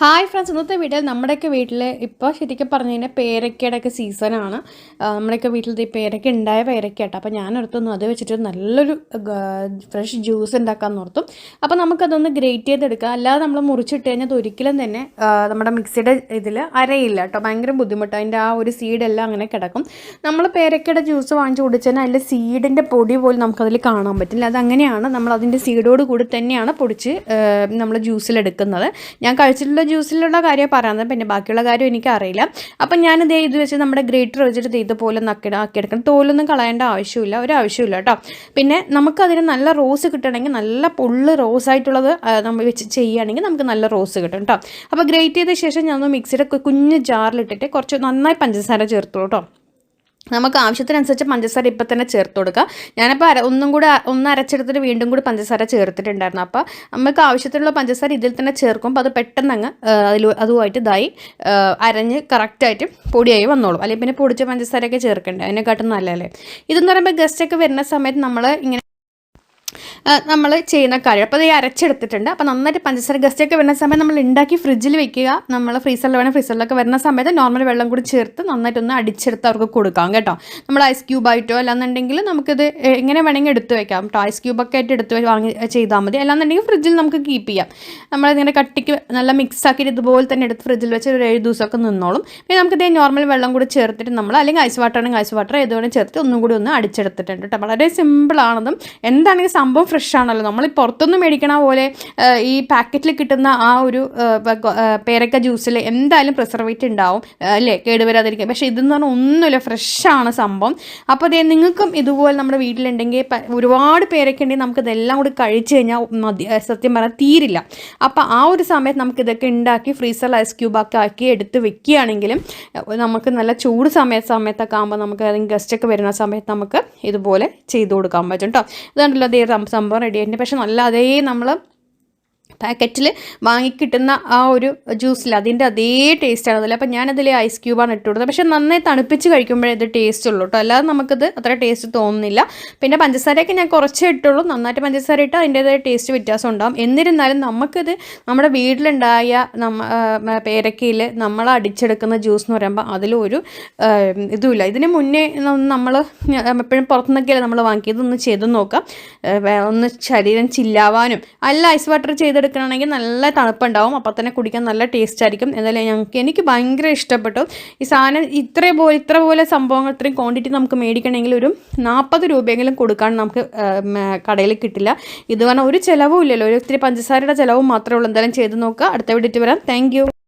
Hi friends ഇന്നത്തെ വീട്ടിൽ നമ്മുടെയൊക്കെ വീട്ടിൽ ഇപ്പോൾ ശരിക്കും പറഞ്ഞു കഴിഞ്ഞാൽ പേരക്കയുടെ ഒക്കെ സീസണാണ് നമ്മുടെയൊക്കെ വീട്ടിൽ ഈ പേരക്ക ഉണ്ടായ പേരക്ക കേട്ടോ അപ്പോൾ ഞാൻ അത് വെച്ചിട്ട് നല്ലൊരു ഫ്രഷ് ജ്യൂസ് ഉണ്ടാക്കാൻ ഓർത്തു. അപ്പോൾ നമുക്കതൊന്ന് ഗ്രേറ്റ് ചെയ്തെടുക്കാം. അല്ലാതെ നമ്മൾ മുറിച്ചിട്ട് കഴിഞ്ഞാൽ ഒരിക്കലും തന്നെ നമ്മുടെ മിക്സിയുടെ ഇതിൽ അരയില്ല കേട്ടോ. ഭയങ്കര ബുദ്ധിമുട്ട്. അതിന്റെ ആ ഒരു സീഡെല്ലാം അങ്ങനെ കിടക്കും. നമ്മൾ പേരക്കയുടെ ജ്യൂസ് വാങ്ങിച്ച് കുടിച്ചാൽ അതിന്റെ സീഡിന്റെ പൊടി പോലും നമുക്കതിൽ കാണാൻ പറ്റില്ല. അതങ്ങനെയാണ് നമ്മൾ അതിന്റെ സീഡോട് കൂടി തന്നെയാണ് പൊടിച്ച് നമ്മൾ ജ്യൂസിലെടുക്കുന്നത് ഞാൻ കഴിച്ചിട്ടുള്ള ജ്യൂസിലുള്ള കാര്യം പറയുന്നത്. പിന്നെ ബാക്കിയുള്ള കാര്യം എനിക്കറിയില്ല. അപ്പം ഞാനിത് ഇത് വെച്ച് നമ്മുടെ ഗ്രേറ്റർ വെച്ചിട്ട് ഇതുപോലെ നക്കിട ആക്കിയെടുക്കണം. തോലൊന്നും കളയേണ്ട ആവശ്യമില്ല. ഒരു ആവശ്യമില്ല കേട്ടോ. പിന്നെ നമുക്കതിന് നല്ല റോസ് കിട്ടണമെങ്കിൽ നല്ല പൊള്ള് റോസ് ആയിട്ടുള്ളത് നമ്മൾ വെച്ച് ചെയ്യുകയാണെങ്കിൽ നമുക്ക് നല്ല റോസ് കിട്ടും കേട്ടോ. അപ്പോൾ ഗ്രേറ്റ് ചെയ്ത ശേഷം ഞാനൊന്ന് മിക്സിയുടെ കുഞ്ഞ് ജാറിലിട്ടിട്ട് കുറച്ച് നന്നായി പഞ്ചസാര ചേർത്തോളൂ കേട്ടോ. നമുക്ക് ആവശ്യത്തിനനുസരിച്ച് പഞ്ചസാര ഇപ്പം തന്നെ ചേർത്ത് കൊടുക്കുക ഞാനിപ്പോൾ അര ഒന്നും കൂടെ ഒന്ന് അരച്ചെടുത്തിട്ട് വീണ്ടും കൂടി പഞ്ചസാര ചേർത്തിട്ടുണ്ടായിരുന്നു. അപ്പോൾ നമുക്ക് ആവശ്യത്തിനുള്ള പഞ്ചസാര ഇതിൽ തന്നെ ചേർക്കുമ്പോൾ അത് പെട്ടെന്ന് അങ്ങ് അതിൽ അതുമായിട്ട് ഇതായി അരഞ്ഞ് കറക്റ്റായിട്ട് പൊടിയായി വന്നോളും. അല്ലെങ്കിൽ പിന്നെ പൊടിച്ച പഞ്ചസാരയൊക്കെ ചേർക്കണ്ടേ? അതിനെക്കാട്ടും നല്ലതല്ലേ? ഇതെന്ന് പറയുമ്പോൾ ഗസ്റ്റൊക്കെ വരുന്ന സമയത്ത് നമ്മൾ ഇങ്ങനെ നമ്മൾ ചെയ്യുന്ന കാര്യം അപ്പോൾ ഈ അരച്ചെടുത്തിട്ടുണ്ട്. അപ്പോൾ നന്നായിട്ട് പഞ്ചസാര ഗസ്റ്റൊക്കെ വരുന്ന സമയം നമ്മൾ ഉണ്ടാക്കി ഫ്രിഡ്ജിൽ വെക്കുക. നമ്മൾ ഫ്രീസറിൽ വേണം ഫ്രീസറിലൊക്കെ വരുന്ന സമയത്ത് നോർമൽ വെള്ളം കൂടി ചേർത്ത് നന്നായിട്ടൊന്ന് അടിച്ചെടുത്ത് അവർക്ക് കൊടുക്കാം കേട്ടോ. നമ്മൾ ഐസ് ക്യൂബായിട്ടോ അല്ലാന്നുണ്ടെങ്കിൽ നമുക്കിത് എങ്ങനെ വേണമെങ്കിൽ എടുത്ത് വെക്കാം. കേട്ടോ ഐസ് ക്യൂബൊക്കെ ആയിട്ട് എടുത്ത് വാങ്ങി ചെയ്താൽ മതി. അല്ലാന്നുണ്ടെങ്കിൽ ഫ്രിഡ്ജിൽ നമുക്ക് കീപ്പ് ചെയ്യാം. നമ്മളിങ്ങനെ കട്ടിക്ക് നല്ല മിക്സ് ആക്കിയിട്ട് ഇതുപോലെ തന്നെ എടുത്ത് ഫ്രിഡ്ജിൽ വെച്ച് ഒരു ഏഴ് ദിവസമൊക്കെ നിന്നോളും. പിന്നെ നമുക്കിത് നോർമൽ വെള്ളം കൂടി ചേർത്തിട്ട് നമ്മൾ അല്ലെങ്കിൽ ഐസ് വാട്ടർ ആണെങ്കിൽ ഐസ് വാട്ടർ ഏത് ചേർത്ത് ഒന്നും കൂടി ഒന്ന് അടിച്ചെടുത്തിട്ടുണ്ട് കേട്ടോ. വളരെ സിമ്പിളാണതും എന്താണെങ്കിൽ സംഭവം ഫ്രഷ് ആണല്ലോ നമ്മൾ പുറത്തുനിന്ന് മേടിക്കണ പോലെ ഈ പാക്കറ്റിൽ കിട്ടുന്ന ആ ഒരു പേരക്ക ജ്യൂസിൽ എന്തായാലും പ്രിസർവേറ്റ് ഉണ്ടാവും അല്ലേ? കേടുവരാതിരിക്കും പക്ഷേ ഇതെന്ന് പറഞ്ഞാൽ ഒന്നുമില്ല ഫ്രഷാണ് സംഭവം. അപ്പോൾ അതേ നിങ്ങൾക്കും ഇതുപോലെ നമ്മുടെ വീട്ടിലുണ്ടെങ്കിൽ ഒരുപാട് പേരൊക്കെ ഉണ്ടെങ്കിൽ നമുക്ക് ഇതെല്ലാം കൂടി കഴിച്ചു കഴിഞ്ഞാൽ മതി സത്യം പറഞ്ഞാൽ തീരില്ല. അപ്പോൾ ആ ഒരു സമയത്ത് നമുക്ക് ഇതൊക്കെ ഉണ്ടാക്കി ഫ്രീസറിൽ ഐസ് ക്യൂബൊക്കെ ആക്കി എടുത്ത് വെക്കുകയാണെങ്കിലും നമുക്ക് നല്ല ചൂട് സമയ സമയത്തൊക്കെ ആകുമ്പോൾ നമുക്ക് ഗസ്റ്റൊക്കെ വരുന്ന സമയത്ത് നമുക്ക് ഇതുപോലെ ചെയ്തു കൊടുക്കാൻ പറ്റും കേട്ടോ ഇതുണ്ടല്ലോ അതേ സംഭവം റെഡി ആയിട്ടുണ്ട്. പക്ഷെ നല്ല അതേ നമ്മൾ പാക്കറ്റിൽ വാങ്ങിക്കിട്ടുന്ന ആ ഒരു ജ്യൂസിൽ അതിന്റെ അതേ ടേസ്റ്റാണ് അതിൽ അപ്പോൾ ഞാനതിൽ ഐസ് ക്യൂബാണ് ഇട്ട് കൊടുത്തത് പക്ഷേ നന്നായി തണുപ്പിച്ച് കഴിക്കുമ്പോഴേ ഇത് ടേസ്റ്റ് ഉള്ളൂ കേട്ടോ അല്ലാതെ നമുക്കത് അത്ര ടേസ്റ്റ് തോന്നുന്നില്ല. പിന്നെ പഞ്ചസാരയൊക്കെ ഞാൻ കുറച്ചേ ഇട്ടുള്ളൂ. നന്നായിട്ട് പഞ്ചസാര ഇട്ട് അതിന്റേതായ ടേസ്റ്റ് വ്യത്യാസം ഉണ്ടാകും എന്നിരുന്നാലും നമുക്കിത് നമ്മുടെ വീട്ടിലുണ്ടായ നമ്മ പേരക്കയിൽ നമ്മൾ അടിച്ചെടുക്കുന്ന ജ്യൂസ് എന്ന് പറയുമ്പോൾ അതിലൊരു ഇതുമില്ല. ഇതിന് മുന്നേ നമ്മൾ എപ്പോഴും പുറത്തുനിന്നൊക്കെയല്ലേ നമ്മൾ വാങ്ങിയത്? ഒന്ന് ചെയ്ത് നോക്കാം. ഒന്ന് ശരീരം ചില്ലാവാനും. അല്ല ഐസ് വാട്ടർ ചെയ്തെടുക്കണമെങ്കിൽ നല്ല തണുപ്പുണ്ടാവും അപ്പോൾ തന്നെ കുടിക്കാൻ നല്ല ടേസ്റ്റ് ആയിരിക്കും. എന്തായാലും ഞങ്ങൾക്ക് എനിക്ക് ഭയങ്കര ഇഷ്ടപ്പെട്ടു. ഈ സാധനം ഇത്ര പോലെ ഇത്ര പോലെ സംഭവങ്ങൾ ഇത്രയും ക്വാണ്ടിറ്റി നമുക്ക് മേടിക്കണമെങ്കിൽ ഒരു നാൽപ്പത് രൂപയെങ്കിലും കൊടുക്കാൻ നമുക്ക് കടയിൽ കിട്ടില്ല. ഇത് പറഞ്ഞാൽ ഒരു ചിലവും ഇല്ലല്ലോ. ഒരു ഇത്തിരി പഞ്ചസാരയുടെ ചിലവും മാത്രമേ ഉള്ളൂ. എന്തായാലും ചെയ്ത് നോക്കുക. അടുത്ത വീഡിയോ വരാം. താങ്ക്